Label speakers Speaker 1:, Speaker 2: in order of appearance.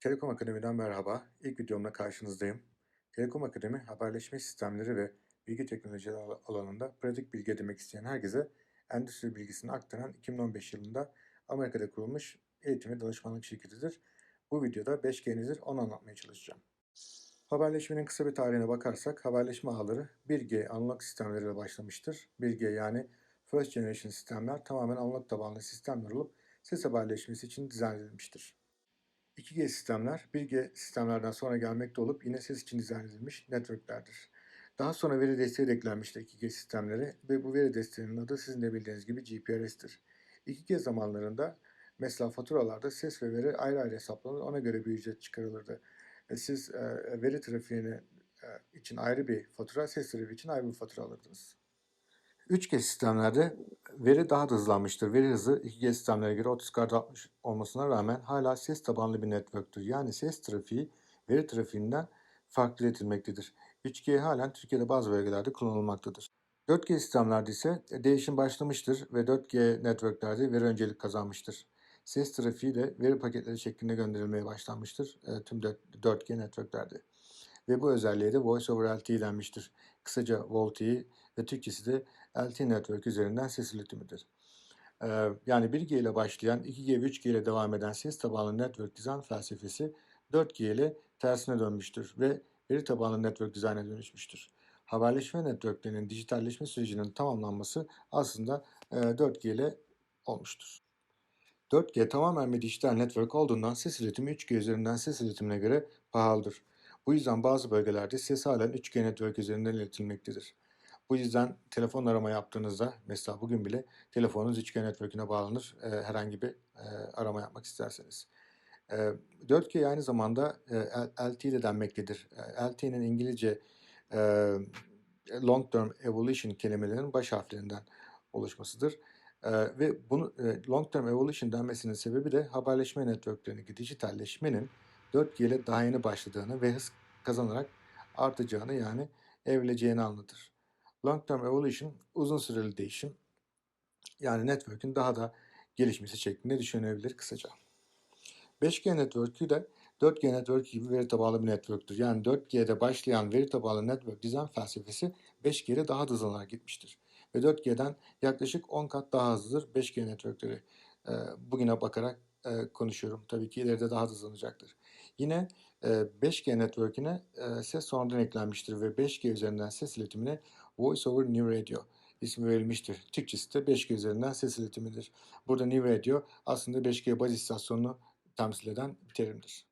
Speaker 1: Telekom Akademi'den merhaba. İlk videomla karşınızdayım. Telekom Akademi, haberleşme sistemleri ve bilgi teknolojileri al- alanında pratik bilgi edinmek isteyen herkese endüstri bilgisini aktaran 2015 yılında Amerika'da kurulmuş eğitim ve danışmanlık şirketidir. Bu videoda 5G nedir onu anlatmaya çalışacağım. Haberleşmenin kısa bir tarihine bakarsak haberleşme ağları 1G analog sistemleriyle başlamıştır. 1G yani First Generation sistemler tamamen analog tabanlı sistemler olup ses haberleşmesi için dizayn edilmiştir. 2G sistemler 1G sistemlerden sonra gelmekte olup yine ses için dizayn edilmiş networklerdir. Daha sonra veri desteği de eklenmiştir 2G sistemleri ve bu veri desteğinin adı sizin de bildiğiniz gibi GPRS'tir. 2G zamanlarında mesela faturalarda ses ve veri ayrı ayrı hesaplanır ona göre bir ücret çıkarılırdı. E, Siz e, veri trafiğini e, için ayrı bir fatura, ses trafiği için ayrı bir fatura alırdınız. 3G sistemlerde veri daha da hızlanmıştır. Veri hızı 2G sistemlere göre 30 kat artmış olmasına rağmen hala ses tabanlı bir network'tür. Yani ses trafiği veri trafiğinden farklı iletilmektedir. 3G halen Türkiye'de bazı bölgelerde kullanılmaktadır. 4G sistemlerde ise değişim başlamıştır ve 4G networklerde veri öncelik kazanmıştır. Ses trafiği de veri paketleri şeklinde gönderilmeye başlanmıştır e, tüm 4G networklerde. Ve bu özelliğe de Voice over LTE denmiştir. Kısaca VoLTE ve Türkçesi de LTE Network üzerinden ses iletimidir. Ee, yani 1G ile başlayan 2G ve 3G ile devam eden ses tabanlı network dizayn felsefesi 4G ile tersine dönmüştür ve veri tabanlı network dizayna dönüşmüştür. Haberleşme networklerinin dijitalleşme sürecinin tamamlanması aslında e, 4G ile olmuştur. 4G tamamen bir dijital network olduğundan ses iletimi 3G üzerinden ses iletimine göre pahalıdır. Bu yüzden bazı bölgelerde ses halen 3G network üzerinden iletilmektedir. Bu yüzden telefon arama yaptığınızda mesela bugün bile telefonunuz 3G network'üne bağlanır e, herhangi bir e, arama yapmak isterseniz. E, 4G aynı zamanda e, LTE de denmektedir. LTE'nin İngilizce e, Long Term Evolution kelimelerinin baş harflerinden oluşmasıdır. E, ve bunu e, Long Term Evolution denmesinin sebebi de haberleşme networklerindeki dijitalleşmenin 4G ile daha yeni başladığını ve hız kazanarak artacağını yani evrileceğini anlatır. Long Term Evolution uzun süreli değişim yani network'ün daha da gelişmesi şeklinde düşünülebilir kısaca. 5G network'ü de 4G network gibi veri tabanlı bir network'tür. Yani 4G'de başlayan veri tabanlı network dizayn felsefesi 5G'de daha da hızlanarak gitmiştir. Ve 4G'den yaklaşık 10 kat daha hızlıdır 5G networkleri. Ee, bugüne bakarak e, konuşuyorum. Tabii ki ileride daha da hızlanacaktır. Yine e, 5G network'ine e, ses sonradan eklenmiştir ve 5G üzerinden ses iletimine Voice over New Radio ismi verilmiştir. Türkçesi de 5G üzerinden ses iletimidir. Burada New Radio aslında 5G baz istasyonunu temsil eden bir terimdir.